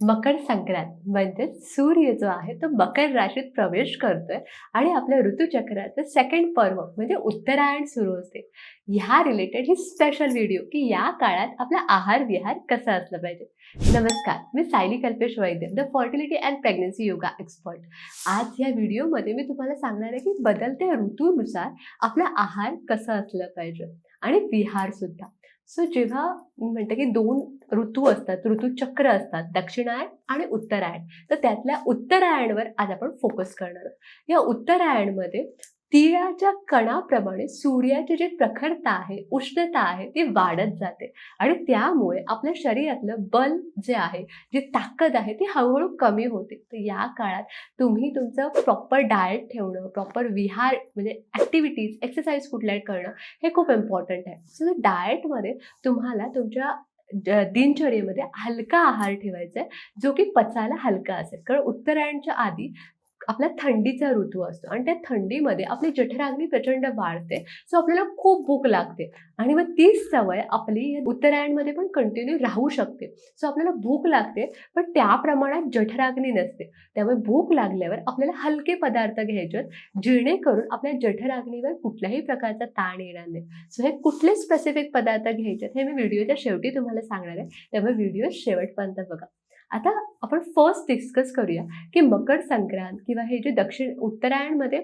मकर संक्रांत म्हणजे सूर्य जो आहे तो मकर राशीत प्रवेश करतोय आणि आपल्या ऋतुचक्राचं सेकंड पर्व म्हणजे उत्तरायण सुरू होते. ह्या रिलेटेड ही स्पेशल व्हिडिओ की या काळात आपला आहार विहार कसा असला पाहिजे. नमस्कार मी Sayali Kalpesh Vaidya the fertility and pregnancy yoga expert आज या व्हिडिओमध्ये मी तुम्हाला सांगणार आहे की बदलत्या ऋतूनुसार आपला आहार कसा असला पाहिजे आणि विहार सुद्धा. सो जेव्हा म्हणतं म्हणते की दोन ऋतू असतात ऋतुचक्र असतात दक्षिणायण आणि उत्तरायण तर त्यातल्या उत्तरायणवर आज आपण फोकस करणार आहोत. या उत्तरायणमध्ये तिळाच्या कणाप्रमाणे सूर्याची जी प्रखरता आहे उष्णता आहे ती वाढत जाते. आणि त्यामुळे आपल्या शरीरातलं बल जे आहे जी ताकद आहे ती हळूहळू कमी होते. तर या काळात तुम्ही तुमचं प्रॉपर डाएट ठेवणं प्रॉपर विहार म्हणजे ॲक्टिव्हिटीज एक्सरसाइज कुठल्या करणं हे खूप इम्पॉर्टंट आहे. सो डाएटमध्ये तुम्हाला तुमच्या दिनचर्येमध्ये हलका आहार ठेवायचा आहे जो की पचायला हलका असेल. कारण उत्तरायणच्या आधी आपला थंडीचा ऋतू असतो. आणि त्या थंडीमध्ये आपली जठराग्नी प्रचंड वाढते. सो आपल्याला खूप भूक लागते. आणि मग तीच सवय आपली उत्तरायणमध्ये पण कंटिन्यू राहू शकते. सो आपल्याला भूक लागते पण त्या प्रमाणात जठराग्नी नसते. त्यामुळे भूक लागल्यावर आपल्याला हलके पदार्थ घ्यायचे जेणेकरून आपल्या जठराग्नीवर कुठल्याही प्रकारचा ताण येणार नाही. सो हे कुठले स्पेसिफिक पदार्थ घ्यायचे हे मी व्हिडिओच्या शेवटी तुम्हाला सांगणार आहे. त्यामुळे व्हिडिओ शेवटपर्यंत बघा. आता आपण फर्स्ट डिस्कस करूया की मकर संक्रांत किंवा हे जे दक्षिण उत्तरायणमध्ये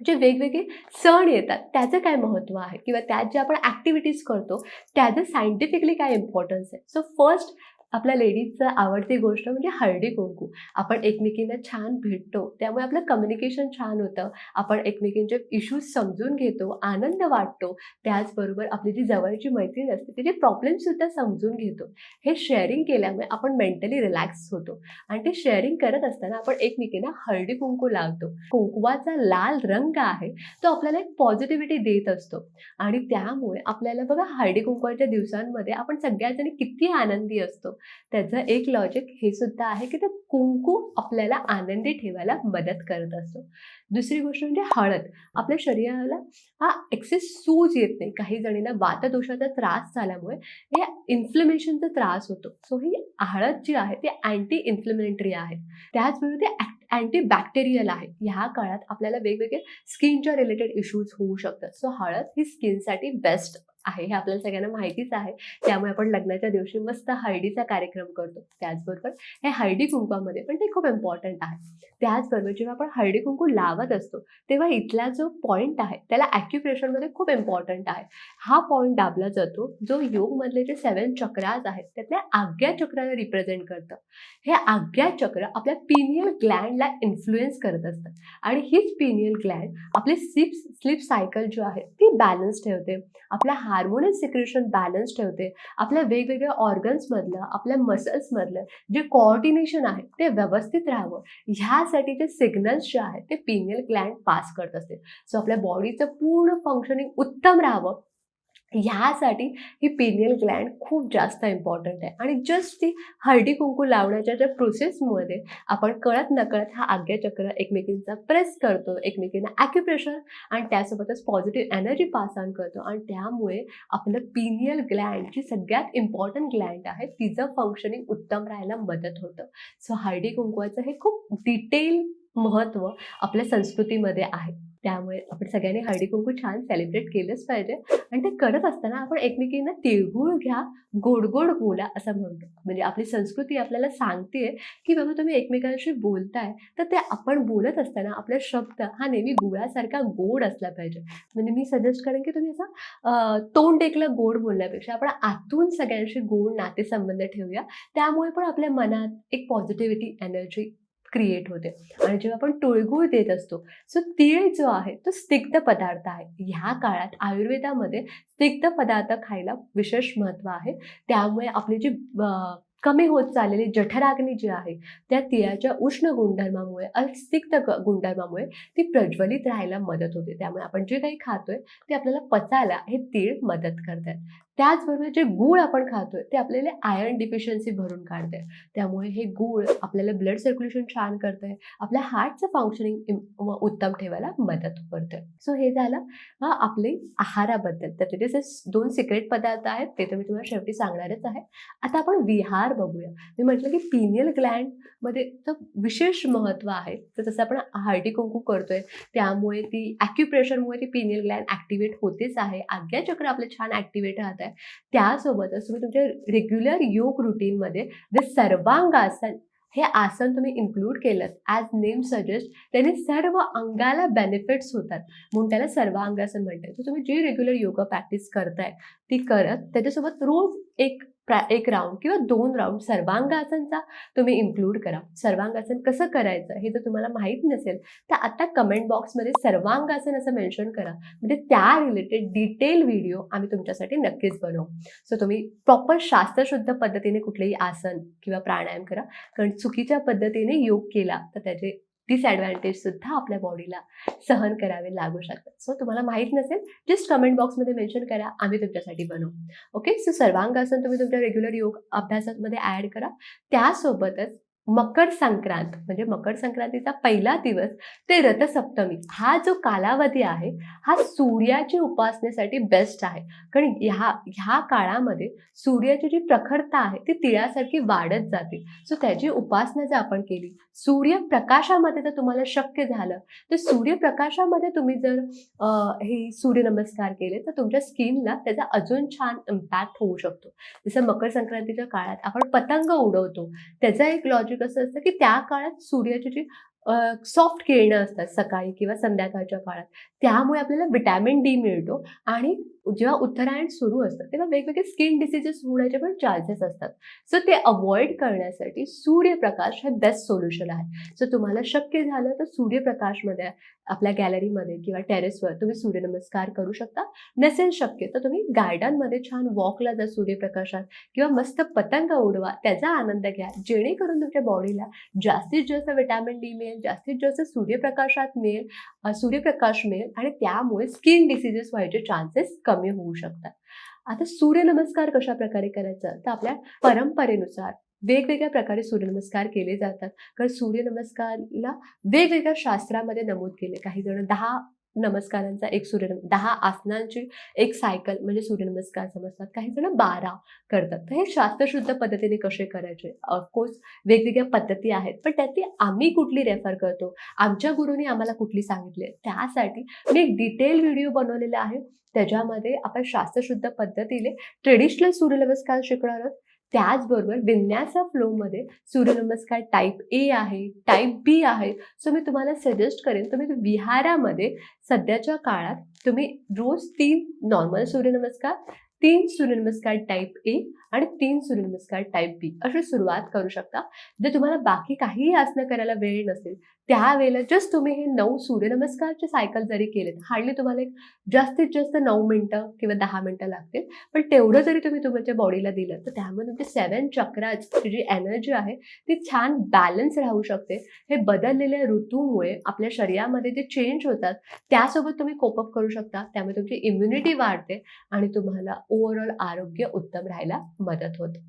जे वेगवेगळे सण येतात त्याचं काय महत्त्व आहे? किंवा त्यात जे आपण ॲक्टिव्हिटीज करतो त्याचं सायंटिफिकली काय इम्पॉर्टन्स आहे? सो फर्स्ट आपल्या लेडीजचं आवडती गोष्ट म्हणजे हळदी कुंकू. आपण एकमेकींना छान भेटतो त्यामुळे आपलं कम्युनिकेशन छान होतं. आपण एकमेकींचे इश्यूज समजून घेतो आनंद वाटतो. त्याचबरोबर आपली जी जवळची मैत्रीण असते तिचे प्रॉब्लेमसुद्धा समजून घेतो. हे शेअरिंग केल्यामुळे आपण मेंटली रिलॅक्स होतो. आणि ते शेअरिंग करत असताना आपण एकमेकींना हळदी कुंकू लावतो. कुंकवाचा लाल रंग आहे तो आपल्याला एक पॉझिटिव्हिटी देत असतो. आणि त्यामुळे आपल्याला बघा हळदी कुंकवाच्या दिवसांमध्ये आपण सगळ्याजणी किती आनंदी असतो. त्याचं एक लॉजिक हे सुद्धा आहे की ते कुंकू आपल्याला आनंदी ठेवायला मदत करत असतो. दुसरी गोष्ट म्हणजे हळद. आपल्या शरीराला हा एक्सेस सूज येत नाही. काही जणींना वातदोषाचा त्रास झाल्यामुळे हे इन्फ्लमेशनचा त्रास होतो. सो ही हळद जी आहे ती अँटी इन्फ्लमेटरी आहे. त्याचबरोबर ते अँटी बॅक्टेरियल आहे. ह्या काळात आपल्याला वेगवेगळे स्किनच्या रिलेटेड इश्यूज होऊ शकतात. सो हळद ही स्किनसाठी बेस्ट आहे हे आपल्याला सगळ्यांना माहितीच आहे. त्यामुळे आपण लग्नाच्या दिवशी मस्त हळदीचा कार्यक्रम करतो. त्याचबरोबर हे हळदी कुंकवामध्ये पण ते खूप इम्पॉर्टंट आहे. त्याचबरोबर जेव्हा आपण हळदी कुंकू लावत असतो तेव्हा इथला जो पॉईंट आहे त्याला ॲक्युप्रेशरमध्ये खूप इम्पॉर्टंट आहे. हा पॉईंट दाबला जातो जो योगमधले जे सेवन चक्राज आहेत त्यातल्या आज्ञा चक्राला रिप्रेझेंट करतं. हे आज्ञा चक्र आपल्या पिनियल ग्लँडला इन्फ्लुएन्स करत असतं. आणि हीच पिनियल ग्लँड आपली स्लीप स्लीप सायकल जो आहे ती बॅलन्स ठेवते. आपल्या हार्मोनल सिक्रेशन बॅलन्स ठेवते. आपल्या वेगवेगळ्या ऑर्गन्समधलं आपल्या मसल्समधलं जे कोऑर्डिनेशन आहे ते व्यवस्थित राहावं. ह्यासाठी जे सिग्नल्स जे आहेत ते पिनियल ग्लँड पास करत असते. सो आपल्या बॉडीचं पूर्ण फंक्शनिंग उत्तम राहावं. ह्यासाठी ही पिनियल ग्लँड खूप जास्त इम्पॉर्टंट आहे. आणि जस्ट ती हळदी कुंकू लावण्याच्या ज्या प्रोसेसमध्ये आपण कळत नकळत हा आज्ञाचक्र एकमेकींचा प्रेस करतो एकमेकींना ॲक्युप्रेशर आणि त्यासोबतच पॉझिटिव्ह एनर्जी पास ऑन करतो. आणि त्यामुळे आपलं पिनियल ग्लँड जी सगळ्यात इम्पॉर्टंट ग्लँड आहे तिचं फंक्शनिंग उत्तम राहायला मदत होतं. सो हळदी कुंकवाचं हे खूप डिटेल महत्त्व आपल्या संस्कृतीमध्ये आहे. त्यामुळे आपण सगळ्यांनी हळदी कुंकू छान सेलिब्रेट केलंच पाहिजे. आणि ते करत असताना आपण एकमेकींना तिळगुळ घ्या गोड गोड बोला असं म्हणतो. म्हणजे आपली संस्कृती आपल्याला सांगते की बाबा तुम्ही एकमेकांशी बोलताय तर ते आपण बोलत असताना आपला शब्द हा नेहमी गुळासारखा गोड असला पाहिजे. म्हणजे मी सजेस्ट करेन की तुम्ही असं तोंड टेकलं गोड बोलण्यापेक्षा आपण आतून सगळ्यांशी गोड नातेसंबंध ठेवूया. त्यामुळे पण आपल्या मनात एक पॉझिटिव्हिटी एनर्जी क्रिएट होते. आणि जेव्हा आपण तुळगुळ देत असतो सो तीळ जो आहे तो स्निग्ध पदार्थ आहे. ह्या काळात आयुर्वेदामध्ये स्निग्ध पदार्थ खायला विशेष महत्त्व आहे. त्यामुळे आपली जी कमी होत चाललेली जठराग्नी जी आहे त्या तिळाच्या उष्ण गुणधर्मामुळे अस्तिक्त गुणधर्मामुळे ती प्रज्वलित राहायला मदत होते. त्यामुळे आपण जे काही खातोय ते आपल्याला पचायला हे तीळ मदत करतात. त्याचबरोबर जे गूळ आपण खातोय ते आपल्याला आयर्न डिफिशियन्सी भरून काढते. त्यामुळे हे गूळ आपल्याला ब्लड सर्क्युलेशन छान करतंय आपल्या हार्टचं फंक्शनिंग उत्तम ठेवायला मदत करते. सो हे झालं आपले आहाराबद्दल. तर तिथे जे दोन सिक्रेट पदार्थ आहेत ते तर मी तुम्हाला शेवटी सांगणारच आहे. आता आपण विहार विहार बघूया. मी म्हटलं की पिनियल ग्लँडमध्ये तर विशेष महत्त्व आहे. तर तसं आपण हळदी कुंकू करतोय त्यामुळे ती ॲक्युप्रेशरमुळे ती पिनियल ग्लँड ॲक्टिवेट होतेच आहे. आज्ञाचक्र आपलं छान ॲक्टिवेट राहत आहे. त्यासोबतच तुम्ही तुमच्या रेग्युलर योग रुटीनमध्ये जे सर्वांगासन हे आसन तुम्ही इन्क्लूड केलं ॲज नेम सजेस्ट त्याने सर्व अंगाला बेनिफिट्स होतात. म्हणून त्याला सर्वांगासन म्हणतात. तर तुम्ही जी रेग्युलर योगा प्रॅक्टिस करताय ती करत त्याच्यासोबत रोज एक प्रा एक राऊंड किंवा दोन राऊंड सर्वांगासनचा तुम्ही इन्क्लूड करा. सर्वांगासन कसं करायचं हे जर तुम्हाला माहीत नसेल तर आता कमेंट बॉक्समध्ये सर्वांगासन असं मेन्शन करा. म्हणजे त्या रिलेटेड डिटेल व्हिडिओ आम्ही तुमच्यासाठी नक्कीच बनवू. सो तुम्ही प्रॉपर शास्त्रशुद्ध पद्धतीने कुठलेही आसन किंवा प्राणायाम करा. कारण चुकीच्या पद्धतीने योग केला तर त्याचे डिसॲडव्हान्टेज सुद्धा आपल्या बॉडीला सहन करावे लागू शकतात. सो तुम्हाला माहीत नसेल जस्ट कमेंट बॉक्समध्ये मेन्शन करा आम्ही तुमच्यासाठी बनवू. ओके सो सर्वांगासन तुम्ही तुमच्या रेग्युलर योग अभ्यासामध्ये ॲड करा. त्यासोबतच मकर संक्रांत म्हणजे मकर संक्रांतीचा पहिला दिवस ते रथसप्तमी. हा जो कालावधी आहे हा सूर्याची उपासनेसाठी बेस्ट आहे. कारण ह्या ह्या काळामध्ये सूर्याची जी प्रखरता आहे ती तिळासारखी वाढत जाते. सो त्याची उपासना जर आपण केली सूर्यप्रकाशामध्ये जर तुम्हाला शक्य झालं तर सूर्यप्रकाशामध्ये तुम्ही जर हे सूर्यनमस्कार केले तर तुमच्या स्किनला त्याचा अजून छान इम्पॅक्ट होऊ शकतो. जसं मकर संक्रांतीच्या काळात आपण पतंग उडवतो त्याचा एक लॉजिक असं असतं की त्या काळात सूर्याची जी सॉफ्ट किरणं असतात सकाळी किंवा संध्याकाळच्या काळात. त्यामुळे आपल्याला विटॅमिन डी मिळतो आणि जेव्हा उत्तरायण सुरू असतं तेव्हा वेगवेगळे स्किन डिसिजेस होण्याचे पण चान्सेस असतात. सो ते अवॉइड करण्यासाठी सूर्यप्रकाश हे बेस्ट सोल्युशन आहे. सो तुम्हाला शक्य झालं तर सूर्यप्रकाशमध्ये आपल्या गॅलरीमध्ये किंवा टेरेसवर तुम्ही सूर्यनमस्कार करू शकता. नसेल शक्य तर तुम्ही गार्डनमध्ये छान वॉकला जा सूर्यप्रकाशात किंवा मस्त पतंग उडवा त्याचा आनंद घ्या. जेणेकरून तुमच्या बॉडीला जास्तीत जास्त विटॅमिन डी मिळेल. जास्तीत जास्त सूर्यप्रकाशात मिळेल सूर्यप्रकाश मिळेल आणि त्यामुळे स्किन डिसिजेस व्हायचे चान्सेस कमी होऊ शकतात. आता सूर्यनमस्कार कशा प्रकारे करायचा? तर आपल्या परंपरेनुसार वेगवेगळ्या प्रकारे सूर्यनमस्कार केले जातात. कारण सूर्यनमस्कारला वेगवेगळ्या शास्त्रामध्ये नमूद केले. काही जण दहा नमस्कारांचा एक सूर्य दहा आसनांची एक सायकल म्हणजे सूर्यनमस्कार समजतात. काही जण बारा करतात. तर हे शास्त्रशुद्ध पद्धतीने कसे करायचे? ऑफकोर्स वेगवेगळ्या पद्धती आहेत. पण त्यातली आम्ही कुठली रेफर करतो? आमच्या गुरुनी आम्हाला कुठली सांगितली त्यासाठी मी एक डिटेल व्हिडिओ बनवलेला आहे. त्याच्यामध्ये आपण शास्त्रशुद्ध पद्धतीने ट्रेडिशनल सूर्यनमस्कार शिकणार आहोत. त्याचबरोबर विन्यासा फ्लोमध्ये सूर्यनमस्कार टाईप ए आहे टाईप बी आहे. सो मी तुम्हाला सजेस्ट करेन तुम्ही विहारामध्ये सध्याच्या काळात तुम्ही रोज तीन नॉर्मल सूर्यनमस्कार तीन सूर्यनमस्कार टाईप ए आणि तीन सूर्यनमस्कार टाईप बी अशी सुरुवात करू शकता. जर तुम्हाला बाकी काहीही आसनं करायला वेळ नसेल त्यावेळेला जस्ट तुम्ही हे नऊ सूर्यनमस्कारचे सायकल जरी केलेत हार्डली तुम्हाला एक जास्तीत जास्त नऊ मिनटं किंवा दहा मिनटं लागतील पण तेवढं जरी तुम्ही तुमच्या बॉडीला दिलं तर त्यामुळे तुमचे सेवन चक्राची जी एनर्जी आहे ती छान बॅलन्स राहू शकते. हे बदललेल्या ऋतूमुळे आपल्या शरीरामध्ये जे चेंज होतात त्यासोबत तुम्ही कोपअप करू शकता त्यामुळे तुमची इम्युनिटी वाढते आणि तुम्हाला ओव्हरऑल आरोग्य उत्तम राहायला मदत होते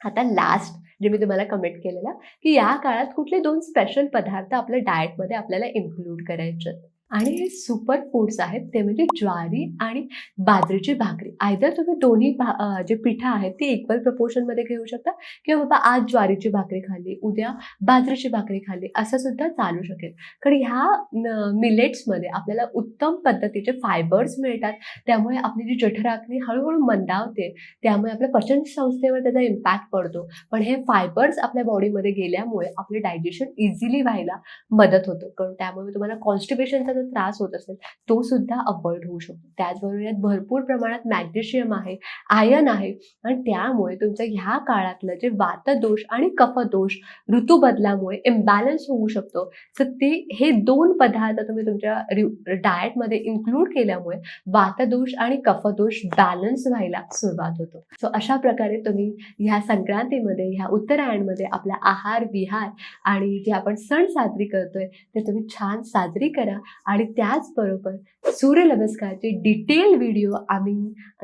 आता लास्ट जे मी तुम्हाला कमेंट केलेलं की या काळात कुठले दोन स्पेशल पदार्थ आपल्या डाएटमध्ये आपल्याला इन्क्लूड करायचे आहेत. आणि हे सुपर फूड्स आहेत. ते म्हणजे ज्वारी आणि बाजरीची भाकरी. आयदर तुम्ही दोन्ही भा जे पिठं आहेत ती इक्वल प्रपोर्शनमध्ये घेऊ शकता. किंवा बाबा आज ज्वारीची भाकरी खाल्ली उद्या बाजरीची भाकरी खाल्ली असं सुद्धा चालू शकेल. कारण ह्या मिलेट्समध्ये आपल्याला उत्तम पद्धतीचे फायबर्स मिळतात. त्यामुळे आपली जी जठराग्नी हळूहळू मंदावते त्यामुळे आपल्या पचन संस्थेवर त्याचा इम्पॅक्ट पडतो. पण हे फायबर्स आपल्या बॉडीमध्ये गेल्यामुळे आपले डायजेशन इझिली व्हायला मदत होतं. कारण त्यामुळे तुम्हाला कॉन्स्टिपेशनचा जो त्रास होत असेल तो सुद्धा अवॉइड होऊ शकतो. त्याचबरोबर यात भरपूर प्रमाणात मॅग्नेशियम आहे आयन आहे आणि त्यामुळे तुमच्या ह्या काळातलं जे वातदोष आणि कफदोष ऋतू बदलामुळे इम्बॅलन्स होऊ शकतो. तर ते हे दोन पदार्थ तुम्ही तुमच्या डाएटमध्ये इन्क्लूड केल्यामुळे वातदोष आणि कफदोष बॅलन्स व्हायला सुरुवात होतो. सो अशा प्रकारे तुम्ही ह्या संक्रांतीमध्ये ह्या उत्तरायणमध्ये आपला आहार विहार आणि जे आपण सण साजरी करतोय ते तुम्ही छान साजरी करा. आणि त्याचबरोबर सूर्यनमस्कारची डिटेल व्हिडिओ आम्ही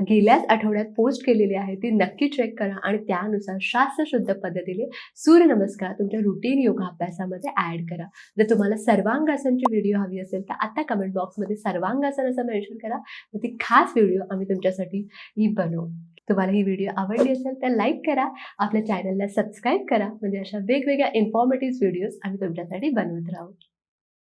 गेल्याच आठवड्यात पोस्ट केलेली आहे ती नक्की चेक करा आणि त्यानुसार शास्त्रशुद्ध पद्धतीने सूर्यनमस्कार तुमच्या रुटीन योगा अभ्यासामध्ये ॲड करा. जर तुम्हाला सर्वांगासनची व्हिडिओ हवी असेल तर आता कमेंट बॉक्समध्ये सर्वांगासन असं मेन्शन करा. तर ती खास व्हिडिओ आम्ही तुमच्यासाठी ही बनवू. तुम्हाला ही व्हिडिओ आवडली असेल तर लाईक करा. आपल्या चॅनलला सबस्क्राईब करा. म्हणजे अशा वेगवेगळ्या इन्फॉर्मेटिव्ह व्हिडिओज आम्ही तुमच्यासाठी बनवत राहू.